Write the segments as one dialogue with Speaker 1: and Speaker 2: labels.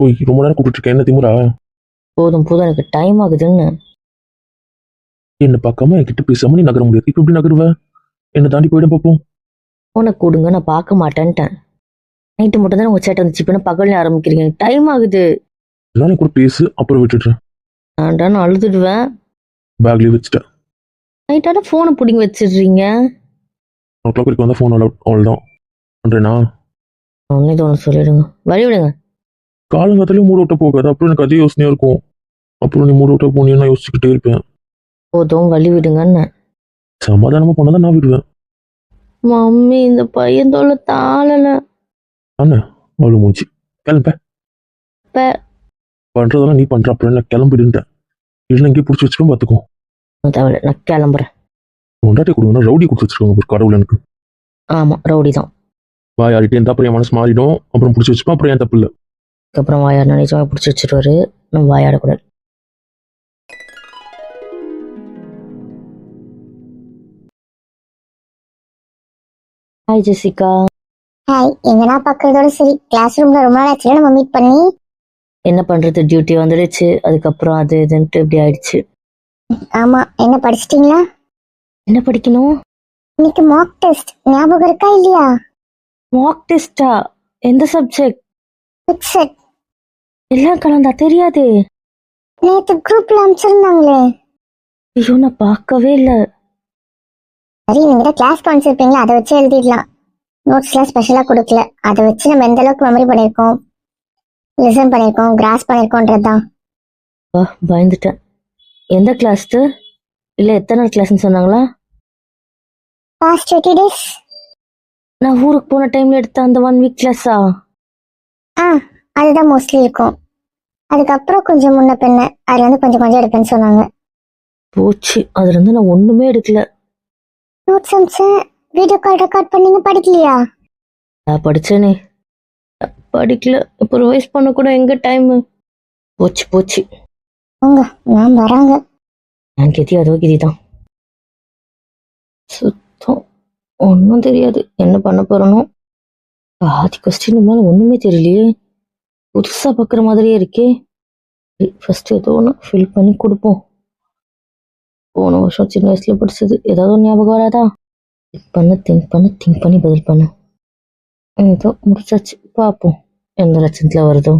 Speaker 1: போய் ரொம்ப நேரம் கூப்பிட்டு இருக்கேன் என்ன திமுறா
Speaker 2: போதும் போதும். எனக்கு டைம் ஆகுதுன்னு.
Speaker 1: என்ன பார்க்காம என்கிட்ட பேசாம நீ நகர முடியாது. இப்ப எப்படி நகருவ? என்ன தாண்டி போயிடும் பார்ப்போம்
Speaker 2: ஃபோனை கொடுங்க நான் பார்க்க மாட்டேன்ட்டேன். நைட்டு மட்டும் தான் உங்கள் சேட்டை வந்துச்சு இப்போ பகல்ல ஆரம்பிக்கிறீங்க? டைம் ஆகுது.
Speaker 1: நான் கூட பேசு அப்புறம் விட்டுடுறேன்.
Speaker 2: நான் அழுதுடுவேன்.
Speaker 1: பேக்லயே வச்சுட்டேன்.
Speaker 2: நைட்டான ஃபோனை பிடிங்கி வச்சிடுறீங்க.
Speaker 1: ஒன் கிளாக் வரைக்கும் வந்தால் ஃபோன் அலவுட் அவ்வளோதான் பண்ணுறேனா
Speaker 2: ஒன்னே தோணு சொல்லிடுங்க. வழி விடுங்க.
Speaker 1: காலங்காத்தாலே மூட விட்ட போகாது. அப்புறம் எனக்கு அதே யோசனையா இருக்கும். அப்புறம் நீ மூட விட்ட போனீங்கன்னா நான் யோசிச்சுக்கிட்டே இருப்பேன்.
Speaker 2: போதும் வழி விடுங்கன்னு
Speaker 1: சமாதானமா பண்ணாதான் நான் விடுவேன்.
Speaker 2: மம்மி இந்த பையன் தொல்லை தாளல.
Speaker 1: அவ்வளோ மூச்சு. கிளம்ப.
Speaker 2: ப.
Speaker 1: பண்றதெல்லாம் நீ பண்ற அப்புறம் என்ன கிளம்பிடுன்ட்டேன். இல்லை இங்கே பிடிச்சி வச்சுக்கோ பார்த்துக்கோ.
Speaker 2: தேவையில்ல நான் கிளம்புறேன்.
Speaker 1: கொண்டாட்டி கொடுங்க ரவுடி கொடுத்து வச்சிருக்காங்க ஒரு கடவுள் எனக்கு.
Speaker 2: ஆமா ரவுடி தான்
Speaker 1: வாய் ஆடிட்டே இருந்தா அப்புறம் என் மனசு மாறிடும். அப்புறம் பிடிச்சி வச்சுப்பா அப்புறம் என் தப்பு இல்லை.
Speaker 2: அதுக்கப்புறம் வாயார் நினைச்சவங்க பிடிச்சி வச்சிருவாரு. நம்ம வாயாடக்கூடாது ஹாய் ஜெசிகா
Speaker 3: ஹாய் எங்கன்னா பார்க்கறதோட சரி. கிளாஸ் ரூம்ல ரொம்ப நாள் ஆச்சுல நம்ம மீட் பண்ணி?
Speaker 2: என்ன பண்றது? டியூட்டி வந்துடுச்சு. அதுக்கப்புறம் அது இதுன்ட்டு இப்படி ஆயிடுச்சு.
Speaker 3: ஆமா என்ன படிச்சிட்டீங்களா?
Speaker 2: என்ன படிக்கணும்?
Speaker 3: இன்னைக்கு மாக் டெஸ்ட் ஞாபகம் இருக்கா இல்லையா?
Speaker 2: மாக் டெஸ்டா எந்த சப்ஜெக்ட்
Speaker 3: ஃபிக்ஸட்
Speaker 2: எல்லாம் கலந்தா தெரியாதே.
Speaker 3: நேத்து குரூப்ல அனுப்பிச்சிருந்தாங்களே.
Speaker 2: ஐயோ நான் பார்க்கவே இல்லை.
Speaker 3: சரி நீங்க கிளாஸ் கவனிச்சிருப்பீங்களா அதை வச்சு எழுதிடலாம். நோட்ஸ்லாம் ஸ்பெஷலா கொடுக்கல. அதை வச்சு நம்ம எந்த அளவுக்கு மெமரி பண்ணியிருக்கோம்? லிசன் பண்ணியிருக்கோம் கிராஸ் பண்ணியிருக்கோன்றது தான்
Speaker 2: வா பயந்துட்டேன். எந்த கிளாஸ்து இல்லை எத்தனை கிளாஸ்னு சொன்னாங்களா?
Speaker 3: பாஸ்ட் டுவெண்ட்டி டேஸ்
Speaker 2: நான் ஊருக்கு போன டைம்ல எடுத்த அந்த ஒன் வீக் கிளாஸா
Speaker 3: ஆ. அதுதான் மோஸ்ட்லி இருக்கும். அதுக்கப்புறம் கொஞ்சம் முன்ன பின்ன அதுல இருந்து கொஞ்சம் கொஞ்சம் எடுப்பேன்னு சொன்னாங்க.
Speaker 2: போச்சு. அதுல இருந்து நான் ஒண்ணுமே எடுக்கல.
Speaker 3: நோட்ஸ் அமிச்சேன் வீடியோ கால் ரெக்கார்ட் பண்ணீங்க படிக்கலையா?
Speaker 2: நான் படிச்சேனே. படிக்கல. இப்போ ரிவைஸ் பண்ண கூட எங்க டைம் போச்சு போச்சு.
Speaker 3: உங்க மேம் வராங்க.
Speaker 2: நான் கெதி அதோ கெதி தான் சுத்தம். ஒன்றும் தெரியாது. என்ன பண்ண போறனோ. பாதி கொஸ்டின் மேலே ஒன்றுமே தெரியலையே. புதுசாக பார்க்குற மாதிரியே இருக்கே. ஃபர்ஸ்ட் ஏதோ ஒன்று ஃபில் பண்ணி கொடுப்போம். போன வருஷம் சின்ன வயசுல படிச்சது. ஏதாவது ஞாபகம் வராதா? திங்க் பண்ண திங்க் பண்ண திங்க் பண்ணி பதில் பண்ண. ஏதோ முடிச்சாச்சு. பார்ப்போம் எந்த லட்சத்தில் வருதோ.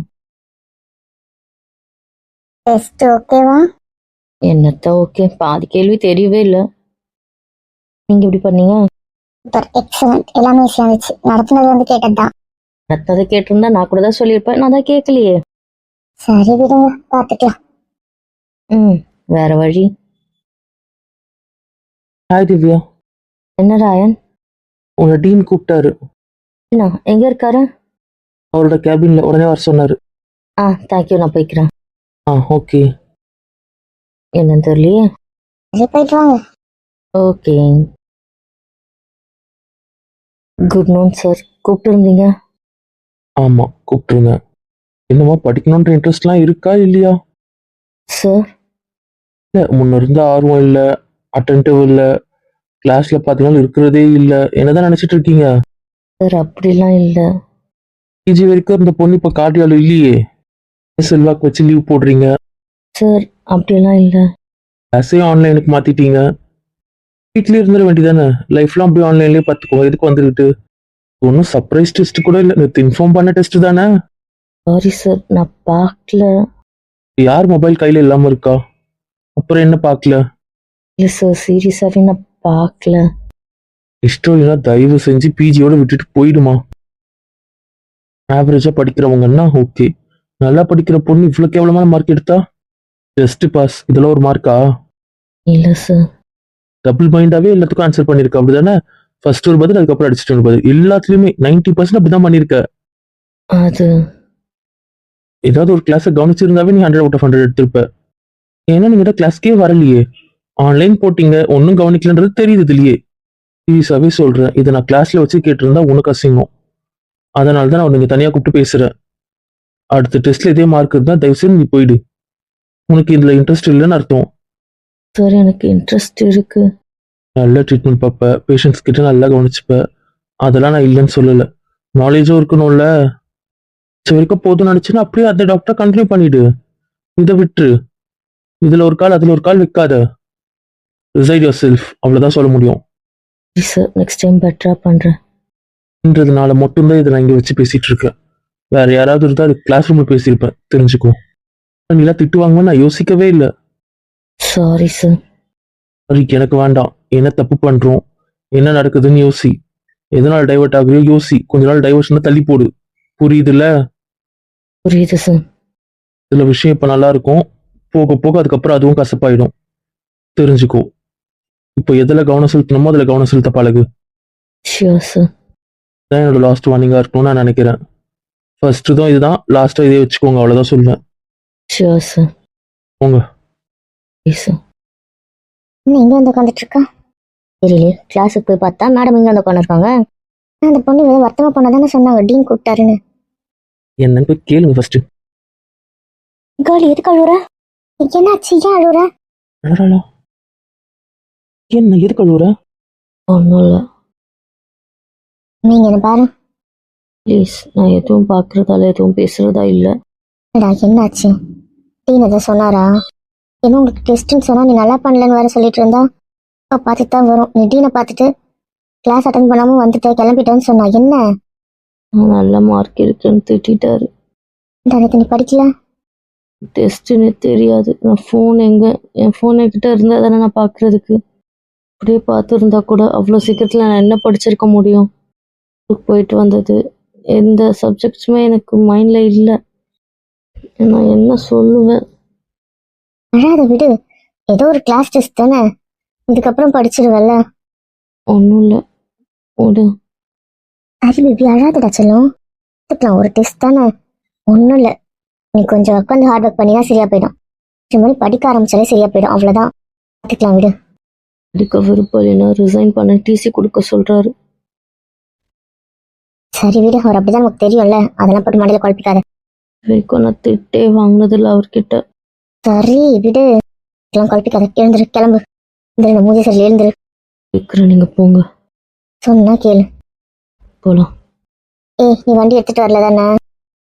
Speaker 3: டெஸ்ட் ஓகேவா
Speaker 2: என்னத்த ஓகே பாதி கேள்வி தெரியவே இல்லை. நீங்க எப்படி பண்ணீங்க?
Speaker 3: சூப்பர் எக்ஸலண்ட் எல்லாமே ஈஸியாக இருந்துச்சு. நடத்துனது வந்து கேட்டதுதான்.
Speaker 2: நடத்ததை கேட்டிருந்தா நான் கூட தான் சொல்லியிருப்பேன். நான் தான் கேட்கலையே.
Speaker 3: சரி விடுங்க பார்த்துக்கலாம்
Speaker 2: ம் வேற வழி.
Speaker 1: ஹாய் திவ்யா.
Speaker 2: என்ன ராயன்?
Speaker 1: உன்னை டீன் கூப்பிட்டாரு.
Speaker 2: என்ன எங்க இருக்காரு?
Speaker 1: அவரோட கேபின்ல உடனே வர சொன்னாரு.
Speaker 2: ஆ தேங்க்யூ நான் போய்க்கிறேன்.
Speaker 1: ஆ ஓகே
Speaker 2: என்னன்னு தெரியலையே.
Speaker 3: சரி போயிட்டு வாங்க.
Speaker 2: ஓகே குட் நோன் சார் கூப்பிட்டு இருந்தீங்க
Speaker 1: ஆமா கூப்பிட்டுருங்க என்னம்மா படிக்கணுன்ற இன்ட்ரெஸ்ட்லாம் இருக்கா இல்லையா?
Speaker 2: சார்
Speaker 1: இல்ல முன்ன இருந்த ஆர்வம் இல்ல அட்டன்டிவ் இல்ல கிளாஸ்ல பாத்தீங்கன்னா இருக்கிறதே இல்ல. என்னதான் நினைச்சிட்டு இருக்கீங்க?
Speaker 2: சார் அப்படிலாம் இல்லை.
Speaker 1: பிஜி வரைக்கும் இருந்த பொண்ணு இப்ப கார்டியால இல்லையே. செல்வாக்கு வச்சு லீவ் போடுறீங்க?
Speaker 2: சார் அப்படிலாம் இல்லை.
Speaker 1: கிளாஸே ஆன்லைனுக்கு மாத்திட்டீங்க. வீட்லயே இருந்துட வேண்டியதானே லைஃப்லாம் அப்படியே ஆன்லைன்லயே பார்த்துக்கோங்க எதுக்கு வந்துக்கிட்டு ஒன்றும் சர்ப்ரைஸ் டெஸ்ட் கூட இல்லை. நேற்று இன்ஃபார்ம் பண்ண டெஸ்ட் தானே?
Speaker 2: சாரி சார் நான் பார்க்கல.
Speaker 1: யார் மொபைல் கையில இல்லாம இருக்கா? அப்புறம் என்ன பார்க்கல?
Speaker 2: இல்லை சார் சீரியஸாகவே நான் பார்க்கல.
Speaker 1: இஷ்டம் இல்லைன்னா தயவு செஞ்சு பிஜியோட விட்டுட்டு போயிடுமா? ஆவரேஜா படிக்கிறவங்கன்னா ஓகே நல்லா படிக்கிற பொண்ணு இவ்வளோ கேவலமான மார்க் எடுத்தா? ஜஸ்ட் பாஸ் இதெல்லாம் ஒரு மார்க்கா
Speaker 2: இல்லை சார்
Speaker 1: டபுள் மைண்டாவே எல்லாத்துக்கும் ஆன்சர் பண்ணிருக்க அப்படிதானே? ஃபர்ஸ்ட் ஒரு பதில் அதுக்கப்புறம் அடிச்சுட்டு ஒரு பதில். எல்லாத்துலயுமே நைன்டி பர்சன்ட் அப்படிதான் பண்ணிருக்க.
Speaker 2: அது?
Speaker 1: ஏதாவது ஒரு கிளாஸை கவனிச்சிருந்தாவே நீ ஹண்ட்ரட் அவுட் ஆஃப் ஹண்ட்ரட் எடுத்திருப்ப. ஏன்னா நீங்க கிளாஸ்க்கே வரலையே. ஆன்லைன் போட்டீங்க ஒன்றும் கவனிக்கலன்றது தெரியுது இதுலயே. சீரியஸாவே சொல்றேன். இதை நான் கிளாஸ்ல வச்சு கேட்டிருந்தா உனக்கு அசிங்கம். அதனால தான் நான் நீங்க தனியா கூப்பிட்டு பேசுறேன். அடுத்த டெஸ்ட்ல இதே மார்க் இருந்தா தயவு செய்து நீ போயிடு. உனக்கு இதுல இன்ட்ரெஸ்ட் இல்லைன்னு அர்த்தம்.
Speaker 2: சார் எனக்கு இன்ட்ரெஸ்ட் இருக்கு.
Speaker 1: நல்ல ட்ரீட்மெண்ட் பார்ப்ப பேஷண்ட்ஸ் கிட்ட நல்லா கவனிச்சுப்ப அதெல்லாம் நான் இல்லைன்னு சொல்லல. நாலேஜும் இருக்கணும்ல. சரி வரைக்கும் போதும்னு நினைச்சுன்னா அப்படியே அந்த டாக்டர் கண்டினியூ பண்ணிடு. இதை விட்டுரு. இதுல ஒரு கால் அதுல ஒரு கால் வைக்காத. ரிசைட் யோர் செல்ஃப் அவ்வளவுதான் சொல்ல முடியும்.
Speaker 2: சார் நெக்ஸ்ட் டைம் பெட்டரா பண்றேன்.
Speaker 1: ன்றதுனால மட்டும்தான் இதை நான் இங்க வச்சு பேசிட்டு இருக்கேன். வேற யாராவது இருந்தா அது கிளாஸ் ரூம்ல பேசியிருப்பேன். தெரிஞ்சுக்கோ நீலாம் திட்டு வாங்குவேன் நான் யோசிக்கவே இல்லை.
Speaker 2: சாரி சார்
Speaker 1: சரி எனக்கு வேண்டாம். என்ன தப்பு பண்றோம்? என்ன நடக்குதுன்னு யோசி. எதனால டைவர்ட் ஆகுறியோ யோசி. கொஞ்ச நாள் டைவர்ஷனை தள்ளி போடு. புரியுதுல்ல?
Speaker 2: புரியுது சார்
Speaker 1: சில விஷயம் இப்ப நல்லா இருக்கும். போக போக அதுக்கப்புறம் அதுவும் கசப்பாயிடும். தெரிஞ்சுக்கோ. இப்போ எதுல கவனம் செலுத்தணுமோ அதுல கவனம் செலுத்த பழகு.
Speaker 2: ஷியோர் சார்
Speaker 1: என்னோட லாஸ்ட் வார்னிங்கா இருக்கணும்னு நான் நினைக்கிறேன். ஃபர்ஸ்ட் தான் இதுதான். லாஸ்டா இதே வச்சுக்கோங்க. அவ்வளவுதான் சொல்லுவேன்
Speaker 2: ஷியோர் சார்
Speaker 1: போங்க.
Speaker 2: சார்
Speaker 3: இன்னும் இங்க வந்து உட்காந்துட்டு இருக்கா?
Speaker 2: தெரியலையே கிளாஸுக்கு போய் பார்த்தா மேடம் இங்கே வந்து உட்காந்துருக்காங்க
Speaker 3: அந்த பொண்ணு வேற வருத்தமா பண்ணதானே சொன்னாங்க. டீன் கூப்பிட்டாருன்னு.
Speaker 1: என்னன்னு போய் கேளுங்க ஃபர்ஸ்ட்
Speaker 3: கேர்ள் எதுக்கு அழுவுற? என்னாச்சு? ஏன் அழுவுற?
Speaker 1: அழறாளா என்ன எதுக்கு அழுவுற?
Speaker 2: ஒன்றும் இல்லை.
Speaker 3: நீங்க என்ன பாரு.
Speaker 2: ப்ளீஸ் நான் எதுவும் பார்க்குறதால எதுவும் பேசுறதா இல்லை.
Speaker 3: என்னடா என்னாச்சு? டீன் எதை சொன்னாரா? என்ன உங்களுக்கு டெஸ்ட்னு சொன்னா நீ நல்லா பண்ணலன்னு வேற சொல்லிட்டு இருந்தா? அப்ப பார்த்துட்டு தான் வரும். நீ டீனை பார்த்துட்டு கிளாஸ் அட்டன் பண்ணாம வந்துட்ட கிளம்பிட்டேன்னு சொன்னா என்ன?
Speaker 2: நான் நல்ல மார்க் இருக்குன்னு திட்டாரு
Speaker 3: எனக்கு நீ படிக்கல?
Speaker 2: டெஸ்ட்டுன்னு தெரியாது. நான் ஃபோன் எங்கே என் ஃபோன் என்கிட்ட இருந்தால் தானே நான் பார்க்குறதுக்கு. அப்படியே பார்த்துருந்தா கூட அவ்வளோ சீக்கிரத்தில் நான் என்ன படிச்சிருக்க முடியும்? போயிட்டு வந்தது. எந்த சப்ஜெக்ட்ஸுமே எனக்கு மைண்டில் இல்லை. நான் என்ன சொல்லுவேன்?
Speaker 3: அழாத விடு. ஏதோ ஒரு கிளாஸ் டெஸ்ட் தானே. இதுக்கப்புறம் படிச்சிருவல்ல?
Speaker 2: ஒன்றும் இல்லை ஒரு
Speaker 3: அது பேபி அழாதடா செல்லம். பார்த்துக்கலாம் ஒரு டெஸ்ட் தானே. ஒன்றும் இல்லை நீ கொஞ்சம் உட்காந்து ஹார்ட் ஒர்க் பண்ணினா சரியா போயிடும். இது மாதிரி படிக்க ஆரம்பிச்சாலே சரியா போயிடும். அவ்வளோதான் பார்த்துக்கலாம் விடு.
Speaker 2: படிக்க விருப்பம் இல்லைன்னா ரிசைன் பண்ண டிசி கொடுக்க சொல்கிறாரு
Speaker 3: சரி விடு. அவர் அப்படிதான் நமக்கு தெரியும்ல. அதெல்லாம் போட்டு மண்டையில குழப்பிக்காத.
Speaker 2: வரைக்கும் நான் திட்டே வாங்கினதில்ல அவர்கிட்ட.
Speaker 3: சரி விடு. இதெல்லாம் குழப்பிக்காத. எழுந்துரு கிளம்பு. இந்த மூஞ்சி சரி எழுந்துரு.
Speaker 2: கேட்குறேன் நீங்கள் போங்க.
Speaker 3: சொன்னா கேளு.
Speaker 2: போகலாம்
Speaker 3: ஏய் நீ வண்டி எடுத்துட்டு வரல தானே?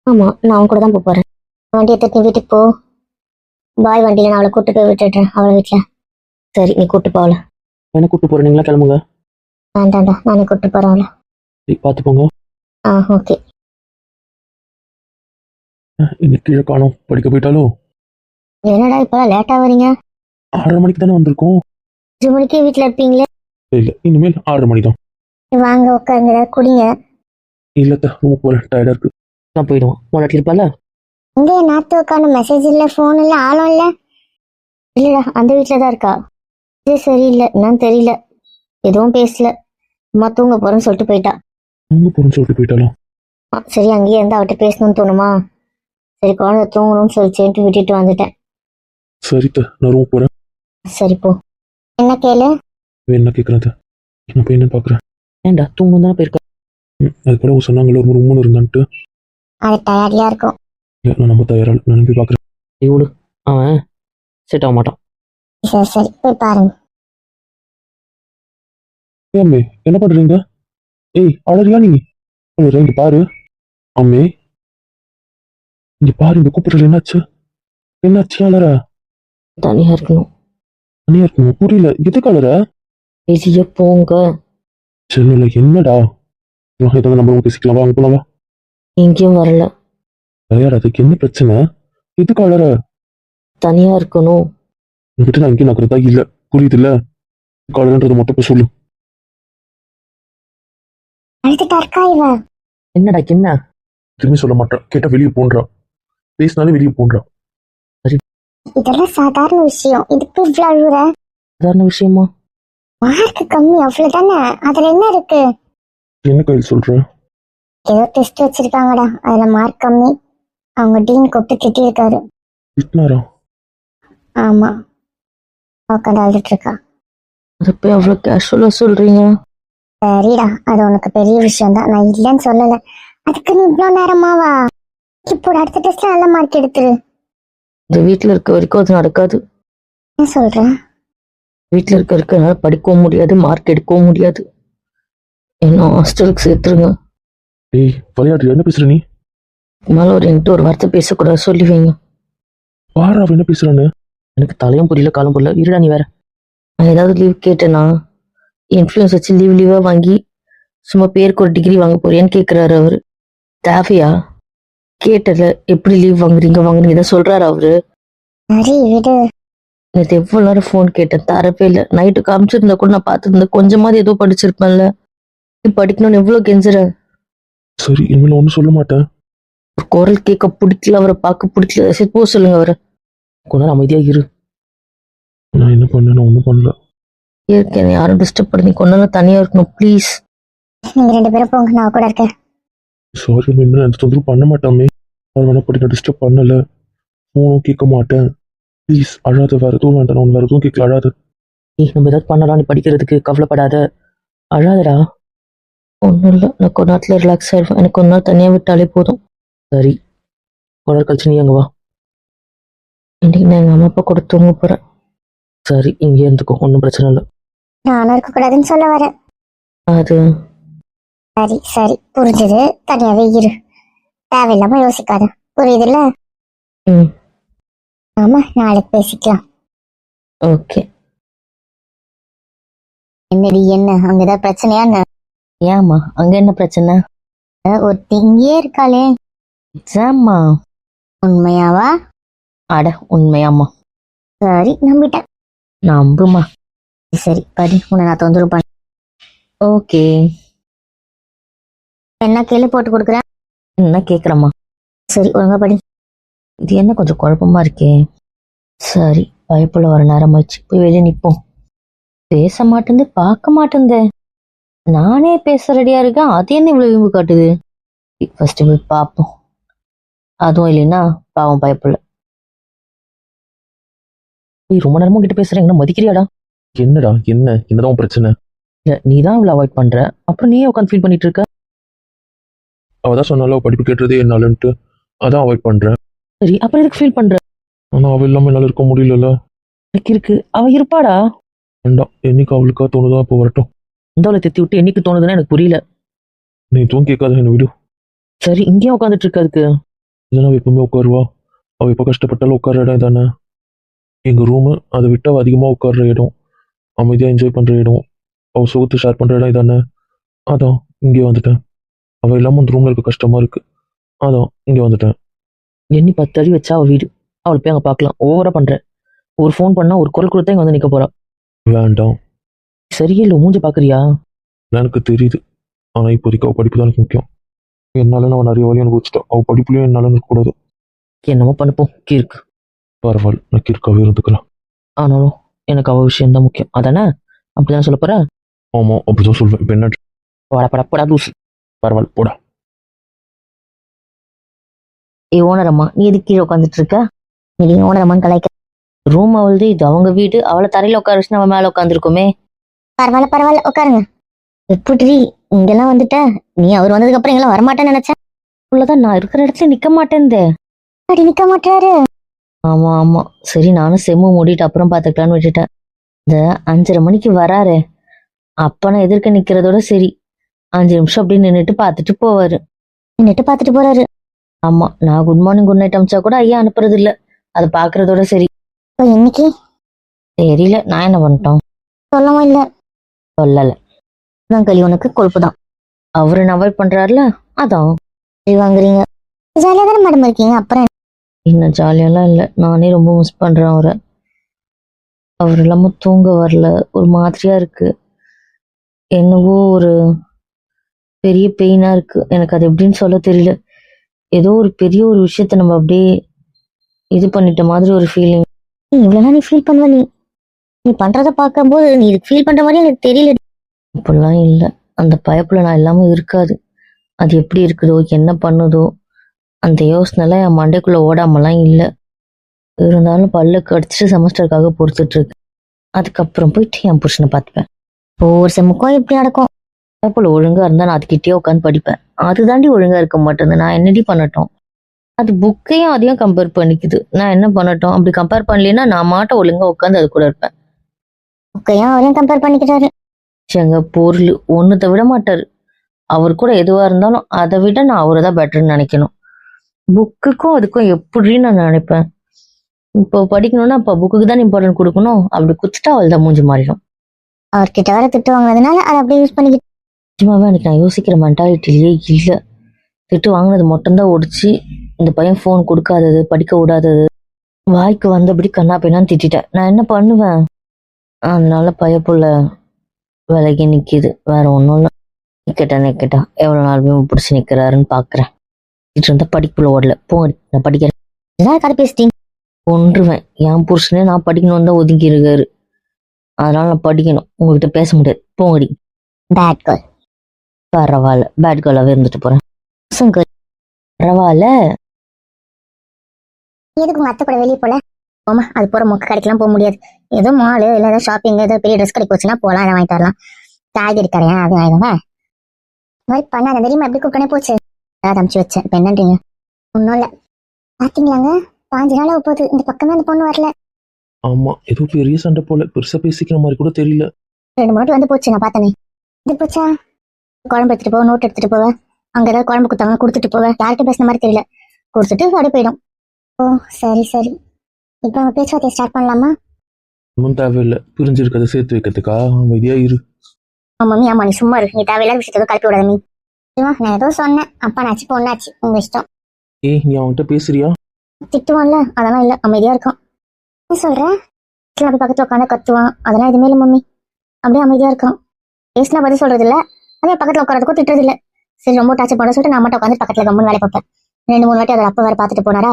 Speaker 3: ஆமா நான் அவன் கூட தான் போக போறேன். வண்டி எடுத்துட்டு நீ வீட்டுக்கு போ. பாய் வண்டியில நான் அவளை கூட்டு போய் விட்டுடுறேன் அவளை வீட்டுல சரி நீ கூட்டு போகல
Speaker 1: என்ன கூட்டு போற நீங்களா கிளம்புங்க.
Speaker 3: வேண்டாம்டா நானே கூட்டு போறேன் அவளை.
Speaker 1: சரி, பார்த்து போங்க.
Speaker 3: ஆ ஓகே.
Speaker 1: இன்னைக்கு கீழே காணோம். படிக்க போயிட்டாலோ?
Speaker 3: என்னடா இப்பெல்லாம் லேட்டா வரீங்க
Speaker 1: ஆறரை மணிக்கு தானே வந்திருக்கோம்.
Speaker 3: அஞ்சு மணிக்கே வீட்டுல இருப்பீங்களே?
Speaker 1: இல்ல இனிமேல் ஆறரை மணி தான்
Speaker 3: வாங்க உட்காருங்க ஏதாவது குடிங்க.
Speaker 1: இல்லத்த ரொம்ப போறேன் டயர்டா இருக்கு.
Speaker 2: நான் போயிடுவான். முன்னாடி இருப்பால
Speaker 3: இங்க நாத்து உட்காந்து மெசேஜ் இல்ல போன் இல்ல ஆளும் இல்ல. இல்லடா அந்த வீட்டுல தான் இருக்கா? இது சரியில்லை என்னன்னு தெரியல. எதுவும் பேசல. அம்மா தூங்க போறேன்னு சொல்லிட்டு போயிட்டா.
Speaker 1: அவங்க போறேன்னு சொல்லிட்டு போயிட்டாலும்
Speaker 3: ஆ, சரி அங்கேயே இருந்து அவட்ட பேசணும்னு தோணுமா? சரி குழந்தை தூங்கணும்னு சொல்லிச்சேன்ட்டு விட்டுட்டு வந்துட்டேன்.
Speaker 1: சரித்த நான் ரொம்ப போறேன்.
Speaker 3: சரி போ. என்ன கேளு?
Speaker 1: என்ன கேட்கறது நான் போய் என்னன்னு பாக்குறேன்.
Speaker 2: ஏன்டா தூங்கணும் தானே போயிருக்க
Speaker 1: ம், அது கூட அவங்க சொன்னாங்களே ஒரு ரூம்னு இருந்தான்ட்டு.
Speaker 3: அது டயர்டியா இருக்கும்.
Speaker 1: இல்ல, நான் நம்ம தயாரா இல்ல. நான் போய் பாக்குறேன்.
Speaker 2: இவளு அவன் செட் ஆக மாட்டான்.
Speaker 3: சரி சரி போய் பாருங்க
Speaker 1: அம்மே என்ன பண்றீங்க? ஏய் அழறியா நீ? அழறா இங்க பாரு. அம்மே. இங்க பாரு இங்க கூப்பிடுறது என்னாச்சு? என்னாச்சு அழற?
Speaker 2: தனியாக இருக்கணும்.
Speaker 1: தனியா இருக்கணும் புரியல. எதுக்கு அழற?
Speaker 2: பேசியே போங்க.
Speaker 1: செல்லுல என்னடா? ஏதாவது நம்ம பேசிக்கலாம். வாங்க போலாம்
Speaker 2: எங்கேயும் வரல.
Speaker 1: தயார் அதுக்கு என்ன பிரச்சனை? எதுக்கு அழற?
Speaker 2: தனியாக இருக்கணும்.
Speaker 1: உங்ககிட்ட நான் எங்கேயும் நகரதா இல்ல. புரியுது இல்ல அழறன்றது மட்டும் இப்ப சொல்லு.
Speaker 2: என்னடா என்ன?
Speaker 1: திரும்பி சொல்ல மாட்டேன் கேட்டா வெளியே போன்றா. பேசினாலே வெளியே போன்றா.
Speaker 3: இதெல்லாம் சாதாரண விஷயம். இதுக்கு இவ்வளவு அழுகுற
Speaker 2: சாதாரண விஷயமா?
Speaker 3: மார்க் கம்மி அவ்வளவுதானே? அதுல என்ன இருக்கு?
Speaker 1: என்ன கையில் சொல்ற?
Speaker 3: ஏதோ டெஸ்ட் வச்சிருக்காங்கடா. அதுல மார்க் கம்மி. அவங்க டீன் கூப்பிட்டு திட்டிருக்காரு
Speaker 1: திட்டினாரா?
Speaker 3: ஆமா. உட்காந்து அழுதுட்டு இருக்கா
Speaker 2: அதை போய் அவ்வளோ கேஷுவலாக சொல்கிறீங்க
Speaker 3: சரிடா. அது உனக்கு பெரிய விஷயம் தான் நான் இல்லைன்னு சொல்லல. அதுக்கு நீ இவ்வளவு நேரமாவா? இப்போ அடுத்த டெஸ்ட்ல நல்ல மார்க் எடுத்துரு.
Speaker 2: இந்த வீட்டில் இருக்க வரைக்கும் அது நடக்காது.
Speaker 3: என்ன சொல்ற?
Speaker 2: வீட்டில் இருக்க வரைக்கும் என்னால் படிக்கவும் முடியாது மார்க் எடுக்கவும் முடியாது. என்ன ஹாஸ்டலுக்கு சேர்த்துருங்க.
Speaker 1: ஏய் விளையாடுறியா என்ன பேசுற நீ?
Speaker 2: மேலே ஒரு என்கிட்ட ஒரு வார்த்தை பேசக்கூடாது சொல்லி வைங்க.
Speaker 1: பாரு அவ என்ன பேசுறான்னு?
Speaker 2: எனக்கு தலையும் புரியல காலம் புரியல. இருடா நீ வேற. நான் ஏதாவது லீவ் கேட்டேன்னா இன்ஃப்ளூயன்ஸ் வச்சு லீவ் லீவாக வாங்கி சும்மா பேருக்கு ஒரு டிகிரி வாங்க போறியான்னு கேட்குறாரு அவரு. தேவையா? கேட்டல எப்படி லீவ் வாங்குறீங்க? வாங்குறீங்க. இதை சொல்றாரு அவரு.
Speaker 3: சரி விடு.
Speaker 2: நேற்று எவ்வளோ நேரம் ஃபோன் கேட்டேன். தரவே இல்லை. நைட்டு காமிச்சிருந்தா கூட நான் பார்த்துருந்தேன். கொஞ்சமாவது ஏதோ படிச்சிருப்பேன்ல. நீ படிக்கணும்னு எவ்வளோ கெஞ்சுறேன்
Speaker 1: சரி இனிமேல் ஒன்றும் சொல்ல மாட்டேன்.
Speaker 2: ஒரு குரல் கேட்க பிடிக்கல அவரை பார்க்க பிடிக்கல. சரி போ சொல்லுங்க அவரை. கொஞ்ச நேரம் அமைதியா இரு.
Speaker 1: நான் என்ன பண்ணேன்? நான் ஒன்றும் பண்ணல.
Speaker 2: இருக்கேன் யாரும் டிஸ்டர்ப் பண்ணி கொஞ்ச நேரம் தனியா இருக்கணும் ப்ளீஸ்
Speaker 3: நீங்க ரெண்டு பேரும் போங்க. நான் கூட இருக்கேன்.
Speaker 1: சாரி இனிமேல் எந்த தொந்தரவு பண்ண மாட்டாமே அவர் வேணா படி நான் டிஸ்டர்ப் பண்ணல. ஃபோனும் கேட்க மாட்டேன். ப்ளீஸ் அழாத வேற எதுவும் வேண்டாம். நான் வேற எதுவும் கேட்கல அழாத.
Speaker 2: நீ நம்ம ஏதாவது பண்ணலாம் நீ படிக்கிறதுக்கு கவலைப்படாத. அழாதடா. ஒன்றும் இல்லை. நான் கொஞ்ச நேரத்தில் ரிலாக்ஸ் ஆயிடுவேன். எனக்கு கொஞ்ச நேரம் தனியாக விட்டாலே போதும். சரி. நாள் கழிச்சு நீ அங்கே வா. இன்னைக்கு நான் எங்கள் அம்மா அப்பா கூட தூங்க போகிறேன் சரி இங்கே இருந்துக்கோ. ஒன்றும் பிரச்சனை இல்லை.
Speaker 3: நானும் இருக்கக்கூடாதுன்னு சொல்ல வரேன்.
Speaker 2: அது
Speaker 3: சரி சரி. புரிஞ்சுது. தனியாவே இரு. தேவையில்லாம யோசிக்காத. புரியுதுல்ல?
Speaker 2: ம்.
Speaker 3: ஆமா நாளைக்கு பேசிக்கலாம்.
Speaker 2: ஓகே.
Speaker 3: என்னடி என்ன? அங்க ஏதாவது பிரச்சனையா என்ன?
Speaker 2: ஏம்மா அங்கே என்ன பிரச்சனை?
Speaker 3: அஹ், ஒருத்தி இங்கேயே இருக்காளே.
Speaker 2: எக்ஸாம்மா
Speaker 3: உண்மையாவா?
Speaker 2: அட உண்மையாம்மா.
Speaker 3: சரி நம்பிட்டேன்.
Speaker 2: நம்புமா
Speaker 3: சரி படி உன்னை நான் தொந்தரவு பண்ண
Speaker 2: ஓகே.
Speaker 3: என்ன கேள்வி போட்டு கொடுக்குறேன்
Speaker 2: என்ன கேட்குறம்மா
Speaker 3: சரி ஒழுங்கா படி.
Speaker 2: இது என்ன கொஞ்சம் குழப்பமா இருக்கே. சரி பயப்புல வர நேரம் ஆயிடுச்சு. போய் வெளியே நிப்போம். பேச மாட்டேந்து பார்க்க மாட்டேந்தே. நானே பேச ரெடியா இருக்கேன். அது என்ன இவ்வளவு விம்பு காட்டுது? ஃபர்ஸ்ட் போய் பார்ப்போம். அதுவும் இல்லைன்னா பாவம் பயப்புல நீ ரொம்ப நேரமும் கிட்ட பேசுறேன். என்ன மதிக்கிறியாடா?
Speaker 1: என்னடா என்ன? என்னதான் பிரச்சனை?
Speaker 2: நீ தான் இவ்வளவு அவாய்ட் பண்ற. அப்புறம் நீயே உட்காந்து ஃபீல் பண்ணிட்டு இருக்க.
Speaker 1: அவ தான் சொன்னால படிப்பு கேட்டதே என்னாலன்ட்டு. அதான் அவாய்ட் பண்றேன்.
Speaker 2: சரி அப்புறம் எதுக்கு ஃபீல் பண்ற?
Speaker 1: ஆனா அவ இல்லாம என்னால இருக்க முடியலல்ல.
Speaker 2: எனக்கு இருக்கு. அவ இருப்பாடா?
Speaker 1: வேண்டாம் என்னைக்கு அவளுக்கா தோணுதோ அப்போ வரட்டும்.
Speaker 2: இந்த அவளை தெத்தி விட்டு என்னைக்கு தோணுதுன்னு எனக்கு புரியல.
Speaker 1: நீ எதுவும் கேட்காத என்ன விடு.
Speaker 2: சரி இங்கேயும் உட்காந்துட்டு இருக்கு அதுக்கு.
Speaker 1: இதெல்லாம் அவ எப்பவுமே உட்காருவா. அவ எப்போ கஷ்டப்பட்டாலும் உட்கார இடம் தானே எங்க ரூமு அதை விட்டு அவ அதிகமா உட்கார்ற இடம். அமைதியா என்ஜாய் பண்ற இடம். அவ சுகத்தை ஷேர் பண்ற இடம் இதானே. அதான் இங்கே வந்துட்டேன். அவ இல்லாம அந்த ரூம்ல இருக்க கஷ்டமா இருக்கு. அதான் இங்க வந்துட்டேன்.
Speaker 2: எண்ணி பத்து அடி வச்சா அவ வீடு. அவளை போய் அங்க பார்க்கலாம். ஓவரா பண்ற ஒரு ஃபோன் பண்ணா ஒரு குரல் கொடுத்தா இங்க வந்து நிக்க போறா.
Speaker 1: வேண்டாம்.
Speaker 2: சரியே இல்லை மூஞ்சி பாக்குறியா?
Speaker 1: எனக்கு தெரியுது. ஆனா இப்போதைக்கு அவ படிப்பு தான் எனக்கு முக்கியம். என்னால நான் நிறைய வழி அனுபவிச்சிட்டேன். அவ படிப்புலயும் என்னால இருக்கக்கூடாது
Speaker 2: என்னமோ பண்ணுப்போம் இருக்கு.
Speaker 1: பரவாயில்ல நான் கிறுக்காவே இருந்துக்கிறேன்.
Speaker 2: ஆனாலும் எனக்கு அவ விஷயம் தான் முக்கியம். அதானே? அப்படிதானே சொல்ல போற?
Speaker 1: ஆமா அப்படிதான் சொல்வேன். இப்ப என்ன
Speaker 2: பட பட படா தூசு
Speaker 1: பரவாயில்ல போடா.
Speaker 2: ஏ ஓனரம்மா நீ எதுக்கு கீழே உட்காந்துட்டு இருக்க
Speaker 3: நீ ஓனரமான்னு கலாய்க்க?
Speaker 2: ரூம் அவளுது இது அவங்க வீடு அவளை தரையில உட்கார வச்சு நம்ம மேல உட்காந்துருக்கோமே
Speaker 3: பரவாயில்ல பரவாயில்ல உட்காருங்க. எப்படி இங்கெல்லாம் வந்துட்ட? நீ அவர் வந்ததுக்கு அப்புறம் இங்கெல்லாம் வரமாட்டேன்னு நினைச்சேன்
Speaker 2: உள்ளதான் நான் இருக்கிற இடத்துல நிக்க மாட்டேன்
Speaker 3: அப்படி நிக்க மாட்டாரு.
Speaker 2: ஆமா ஆமா. சரி நானும் செம்மு மூடிட்டு அப்புறம் பாத்துக்கலாம்னு விட்டுட்டேன். இந்த அஞ்சரை மணிக்கு வராரு. அப்ப நான் எதிர்க்க நிக்கிறதோட சரி. அஞ்சு நிமிஷம் அப்படியே நின்னுட்டு பார்த்துட்டு போவாரு.
Speaker 3: நின்னுட்டு பாத்துட்டு போறாரு.
Speaker 2: ஆமா நான் குட் மார்னிங் குட் நைட் அமிச்சா கூட ஐயா அனுப்புறது இல்ல அதை பாக்குறதோட சரி.
Speaker 3: இப்போ இன்னைக்கு
Speaker 2: தெரியல நான் என்ன பண்ணிட்டோம்?
Speaker 3: சொல்லவும் இல்ல.
Speaker 2: சொல்லல.
Speaker 3: தான் கலி உனக்கு கொழுப்பு தான்.
Speaker 2: அவரு அவாய்ட் பண்றாருல? அதான்.
Speaker 3: கழி வாங்குறீங்க. ஜாலியா தானே மேடம் இருக்கீங்க? அப்புறம்?
Speaker 2: இன்னும் ஜாலியெல்லாம் இல்லை. நானே ரொம்ப மிஸ் பண்றேன் அவரை. அவர் இல்லாம தூங்க வரல. ஒரு மாதிரியா இருக்கு. என்னவோ ஒரு பெரிய பெயினா இருக்கு. எனக்கு அது எப்படின்னு சொல்ல தெரியல. ஏதோ ஒரு பெரிய ஒரு விஷயத்த நம்ம அப்படியே இது பண்ணிட்ட மாதிரி ஒரு ஃபீலிங்
Speaker 3: நீ இவ்வளவு நீ ஃபீல் பண்ணுவ நீ. நீ பண்றத பார்க்கும்போது நீ இதுக்கு ஃபீல் பண்ற மாதிரி எனக்கு தெரியல.
Speaker 2: அப்படிலாம் இல்லை. அந்த பயப்புல நான் இல்லாம இருக்காது. அது எப்படி இருக்குதோ என்ன பண்ணுதோ அந்த யோசனைலாம் என் மண்டைக்குள்ள ஓடாமலாம் இல்லை. இருந்தாலும் பல்லு கடிச்சிட்டு செமஸ்டருக்காக பொறுத்துட்டு இருக்கு. அதுக்கப்புறம் போயிட்டு என் புருஷனை பார்த்துப்பேன்.
Speaker 3: ஒவ்வொரு செம்முக்கும் இப்படி நடக்கும்.
Speaker 2: பயப்புல ஒழுங்கா இருந்தா நான் அதுக்கிட்டே உட்காந்து படிப்பேன். அதுதாண்டி ஒழுங்கா இருக்க மாட்டேங்குது நான் என்னடி பண்ணட்டும்? அது புக்கையும் அதையும் கம்பேர் பண்ணிக்குது. நான் என்ன பண்ணட்டும்? அப்படி கம்பேர் பண்ணலைன்னா நான் மாட்ட ஒழுங்கா உட்காந்து அது கூட இருப்பேன்.
Speaker 3: புக்கையும் அவரையும் கம்பேர் பண்ணிக்கிட்டாரு.
Speaker 2: எங்க பொருள். ஒன்றுத்த விட மாட்டாரு. அவர் கூட எதுவா இருந்தாலும் அதை விட நான் அவரை தான் பெட்டர்னு நினைக்கணும். புக்குக்கும் அதுக்கும் எப்படி நான் நினைப்பேன்? இப்போ படிக்கணும்னா அப்போ புக்குக்கு தான் இம்பார்ட்டன்ட் கொடுக்கணும். அப்படி குத்துட்டா அவள் தான் மூஞ்சி மாறிடும்.
Speaker 3: அவர்கிட்ட வர திட்டு வாங்கினதுனால அதை அப்படியே யூஸ் பண்ணிக்கிட்டு
Speaker 2: நிஜமாவே எனக்கு நான் யோசிக்கிற மென்டாலிட்டிலேயே இல்லை. திட்டு வாங்கினது மட்டும்தான் ஒடிச்சு இந்த பையன் ஃபோன் கொடுக்காதது படிக்க விடாதது. வாய்க்கு வந்தபடி கண்ணா பையனான்னு திட்டிட்டேன். நான் என்ன பண்ணுவேன்? அதனால பயப்புள்ள விலகி நிற்கிது வேற ஒன்றும் இல்லை. நிற்கட்டா நிற்கட்டா எவ்வளோ நாள் பிடிச்சி நிற்கிறாருன்னு பார்க்குறேன் இது இருந்தா படிப்புல ஓடல. போங்கடி நான் படிக்கிறேன்.
Speaker 3: எல்லாரும் கதை பேசிட்டீங்க
Speaker 2: கொன்றுவேன். என் புருஷனே நான் படிக்கணும்னு தான் ஒதுங்கி இருக்காரு அதனால நான் படிக்கணும். உங்ககிட்ட பேச முடியாது. போங்கடி.
Speaker 3: பேட் கேர்ள்
Speaker 2: பரவாயில்ல. பேட் கேர்ளாவே இருந்துட்டு போறேன்.
Speaker 3: கேர்ள்
Speaker 2: பரவாயில்ல.
Speaker 3: எதுக்கு அத்தை கூட வெளியே போல? போமா அது போற மொக்க கடைக்கெல்லாம் போக முடியாது. ஏதோ மாலு இல்ல ஏதோ ஷாப்பிங் ஏதோ பெரிய ட்ரெஸ் கடைக்கு வச்சுன்னா போலாம் அதை வாங்கிட்டு வரலாம். காய்கறி கடையா அது இந்த மாதிரி பண்ணாத தெரியுமா எப்படி கூப்பிட்டனே போச்சு? அதாவது அமுச்சு வச்சேன். இப்ப என்னன்றீங்க? ஒன்றும் இல்லை. பாத்தீங்களாங்க? பாஞ்சு நாள் போகுது. இந்த பக்கமே அந்த பொண்ணு வரல.
Speaker 1: ஆமா ஏதோ பெரிய சண்டை போல. பெருசா பேசிக்கிற மாதிரி கூட தெரியல.
Speaker 3: ரெண்டு மூணு வந்து போச்சு நான் பார்த்தனே. இது போச்சா? குழம்பு எடுத்துட்டு போவேன் நோட் எடுத்துட்டு போவேன். அங்க ஏதாவது குழம்பு கொடுத்தாங்க கொடுத்துட்டு போவேன். யார்கிட்ட பேசுன மாதிரி தெரியல. கொடுத்துட்டு அப்படியே போயிடும். ஓ சரி சரி. இப்போ நம்ம பேச்சுவார்த்தையை ஸ்டார்ட் பண்ணலாமா?
Speaker 1: ஒன்றும் தேவையில்லை. பிரிஞ்சிருக்கதை சேர்த்து வைக்கிறதுக்கா? அமைதியா இரு.
Speaker 3: ஆ, மம்மி ஆமா நீ சும்மா இரு. நீ தேவையில்லாத விஷயத்தை எதுவும் கலப்பி விடாத நீ நான் ஏதோ சொன்னேன். அப்பா நாச்சு பொண்ணாச்சு. உங்க இஷ்டம்.
Speaker 1: ஏய் நீ அவன்கிட்ட பேசுறியா?
Speaker 3: திட்டுவான்ல. அதெல்லாம் இல்ல. அமைதியா இருக்கும். என்ன சொல்ற? வீட்டுல அப்படி பக்கத்துல உட்காந்து கத்துவான். அதெல்லாம் எதுவுமே இல்லை மம்மி. அப்படியே அமைதியா இருக்கும். பேசினா பதில் சொல்றது இல்ல அதே பக்கத்துல உட்காரதுக்கும் திட்டுறது இல்ல சரி ரொம்ப டாச்சர் பண்ண சொல்லிட்டு நான் மட்டும் உட்காந்து பக்கத்துல கம்முன்னு வேலை பார்ப்பேன் ரெண்டு மூணு வாட்டி அவர் அப்பா வேற பார்த்துட்டு போனாரா?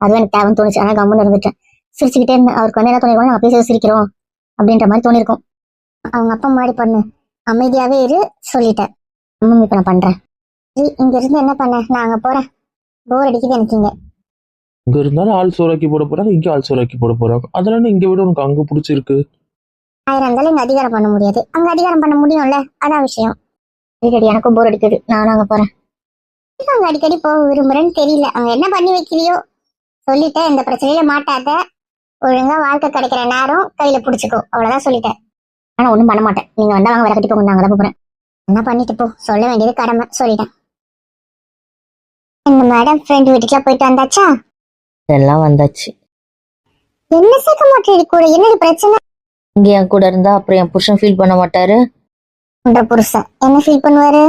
Speaker 3: அதுவும் எனக்கு தேவைன்னு தோணுச்சு. ஆனால் கம்முன்னு இருந்துட்டேன். சிரிச்சுக்கிட்டே இருந்தேன். அவருக்கு வந்து என்ன தோணிருக்கோம் நாங்கள் பேச சிரிக்கிறோம் அப்படின்ற மாதிரி தோணிருக்கும். அவங்க அப்பா முன்னாடி பண்ணு. அமைதியாவே இரு சொல்லிட்டேன். மம்மி இப்ப நான் பண்றேன். இங்க இருந்து என்ன பண்ண? நான் அங்க போறேன். போர் அடிக்குது எனக்கு இங்க.
Speaker 1: இங்க இருந்தாலும் ஆள் சோறாக்கி போட போறாங்க இங்க ஆள் சோறாக்கி போட போறாங்க. அதெல்லாம் இங்க விட உனக்கு அங்க பிடிச்சிருக்கு.
Speaker 3: ஆயிரம் இருந்தாலும் இங்க அதிகாரம் பண்ண முடியாது. அங்க அதிகாரம் பண்ண முடியும்ல? அதான் விஷயம். அடிக்கடி எனக்கும் போர் அடிக்குது. நானும் அங்க போறேன். அங்க அடிக்கடி போக விரும்புறேன்னு தெரியல. அங்க என்ன பண்ணி வைக்கிறியோ சொல்லிட்டேன். இந்த பிரச்சனையில மாட்டாத. ஒழுங்கா வாழ்க்கை கிடைக்கிற நேரம் கையில புடிச்சுக்கோ. அவ்வளவுதான் சொல்லிட்டேன். ஆனா ஒண்ணும் பண்ண மாட்டேன். நீங்க வந்தா வாங்க விளக்கட்டி போங்க. நாங்க தான் போறேன். என்ன பண்ணிட்டு போ. சொல்ல வேண்டியது கடமை. சொல்லிட்டேன். இந்த மேடம் ஃப்ரெண்ட் வீட்டுக்குலாம் போயிட்டு வந்தாச்சா?
Speaker 2: இதெல்லாம் வந்தாச்சு.
Speaker 3: என்ன சேர்க்க மாட்டேன் கூட என்னது பிரச்சனை?
Speaker 2: இங்க என் கூட இருந்தா அப்புறம் என் புருஷன் ஃபீல் பண்ண மாட்டாரு.
Speaker 3: உன்ற புருஷன். என்ன ஃபீல் பண்ணுவாரு?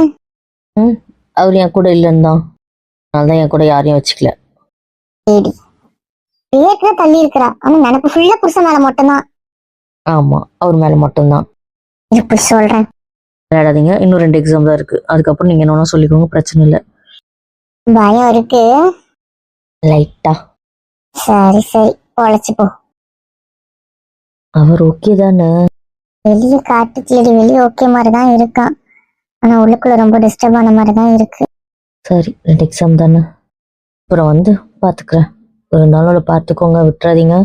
Speaker 2: அவர் என் கூட இல்லைன்னு தான். அதனால தான் என் கூட யாரையும் வச்சுக்கல.
Speaker 3: ஏடி பேர்ல தள்ளி இருக்கிறா. ஆனா நினப்பு ஃபுல்லா புருஷன் மேல மட்டும்தான்.
Speaker 2: ஆமா அவர் மேல மட்டும்தான்.
Speaker 3: இப்படி சொல்றேன்?
Speaker 2: விளையாடாதீங்க இன்னும் ரெண்டு எக்ஸாம் தான் இருக்கு. அதுக்கப்புறம் நீங்க என்ன சொல்லிக்கோங்க பிரச்சனை இல்லை.
Speaker 3: பயம் இருக்கு.
Speaker 2: லைட்டா
Speaker 3: சரி சரி. பொழைச்சு போ.
Speaker 2: அவர் ஓகே தானே?
Speaker 3: வெளியே காட்டு தேடி வெளியே ஓகே மாதிரி தான் இருக்கான் ஆனா உள்ளுக்குள்ள ரொம்ப டிஸ்டர்ப் ஆன மாதிரி தான் இருக்கு.
Speaker 2: சரி ரெண்டு எக்ஸாம் தானே? அப்புறம் வந்து பாத்துக்கிறேன். இருந்தாலும் அவளை பார்த்துக்கோங்க விட்டுறாதீங்க.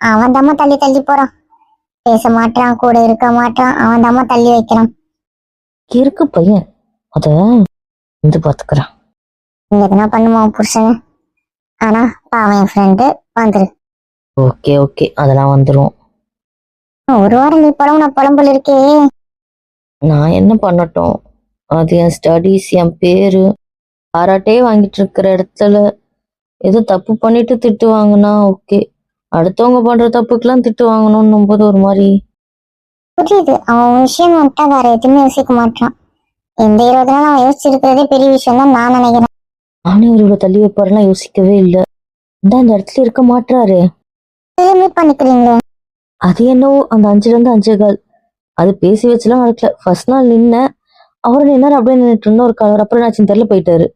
Speaker 3: அவன் தாம்மா தள்ளி தள்ளி போறான். பேச மாட்டான் கூட இருக்க மாட்டான். அவன் தாம்மா தள்ளி வைக்கிறான்.
Speaker 2: இருக்கு பையன். அத வந்து பாத்துக்கிறேன்.
Speaker 3: இங்க எதுனா பண்ணுமா புருஷன்? ஆனா பாவன் என் ஃப்ரெண்டு வந்துரு.
Speaker 2: ஓகே ஓகே அதெல்லாம் வந்துடும்
Speaker 3: ஒரு வாரம் நீ புலம்புன புலம்புல இருக்கே.
Speaker 2: நான் என்ன பண்ணட்டும்? அது என் ஸ்டடீஸ் என் பேரு. பாராட்டே வாங்கிட்டு இருக்கிற இடத்துல ஏதோ தப்பு பண்ணிட்டு திட்டு வாங்கினா ஓகே. அடுத்தவங்க பண்ற தப்புக்கெல்லாம் திட்டு வாங்கணும்னும் போது ஒரு மாதிரி.
Speaker 3: புரியுது. அவன் விஷயம் வந்துட்டா வேற எதுவுமே யோசிக்க மாட்டான். இந்த இருபது நாள் அவன் யோசிச்சிருக்கிறதே பெரிய விஷயம் தான் நான் நினைக்கிறேன்.
Speaker 2: நானே இவ்வளவு தள்ளி வைப்பாருலாம் யோசிக்கவே இல்லை. இந்த அந்த இடத்துல இருக்க மாட்றாரு.
Speaker 3: மீட் பண்ணிக்கிறீங்க
Speaker 2: அது என்னவோ அந்த அஞ்சுல இருந்து அஞ்சே கால் அது பேசி வச்சுலாம் நடக்கல. ஃபர்ஸ்ட் நாள் நின்னேன். அவரு நின்னாரு அப்படியே நின்றுட்டு இருந்தோம். ஒரு கலர் அப்புறம் நான் தெரியல போயிட்டாரு.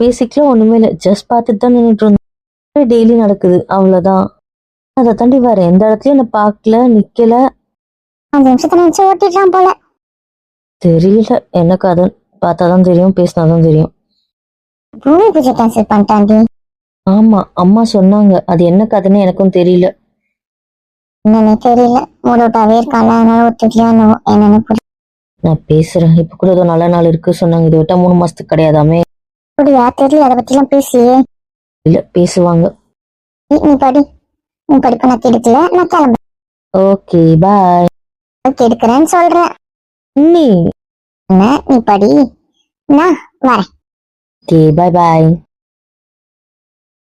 Speaker 2: பேசிக்கல ஒண்ணுமே இல்லை. ஜஸ்ட் பார்த்துட்டு தான் நின்றுட்டு இருந்தோம். டெய்லி நடக்குது. அவ்வளவுதான். அதை தாண்டி வேற எந்த இடத்துலயும் என்ன பார்க்கல நிக்கல.
Speaker 3: அஞ்சு நிமிஷத்தை நினைச்சு ஓட்டிடலாம் போல.
Speaker 2: தெரியல. என்ன கதை? பார்த்தாதான் தெரியும் பேசினாதான் தெரியும்.
Speaker 3: பூமி பூஜை கேன்சல் பண்ணிட்டாண்டி
Speaker 2: ஆமா அம்மா சொன்னாங்க. அது என்ன கதைன்னு எனக்கும் தெரியல.
Speaker 3: என்னன்னு தெரியல. மூடோட்டாவே இருக்கால அதனால ஒத்துக்கலையோ என்னவோ என்னன்னு புரியல.
Speaker 2: நான் பேசுறேன். இப்ப கூட ஏதோ நல்ல நாள் இருக்கு சொன்னாங்க. இதை விட்டா மூணு மாசத்துக்கு கிடையாதாமே?
Speaker 3: அப்படியா? தெரியல. அதை பத்தி எல்லாம் பேசியே.
Speaker 2: இல்ல பேசுவாங்க.
Speaker 3: நீ நீ படி. நீ படிப்பு நான் கெடுக்கல. நான் கிளம்புறேன்.
Speaker 2: Okay bye.
Speaker 3: கெடுக்கிறேன்னு சொல்றேன்.
Speaker 2: நீ?
Speaker 3: என்ன? நீ படி. நான் வரேன்.
Speaker 2: Okay bye bye.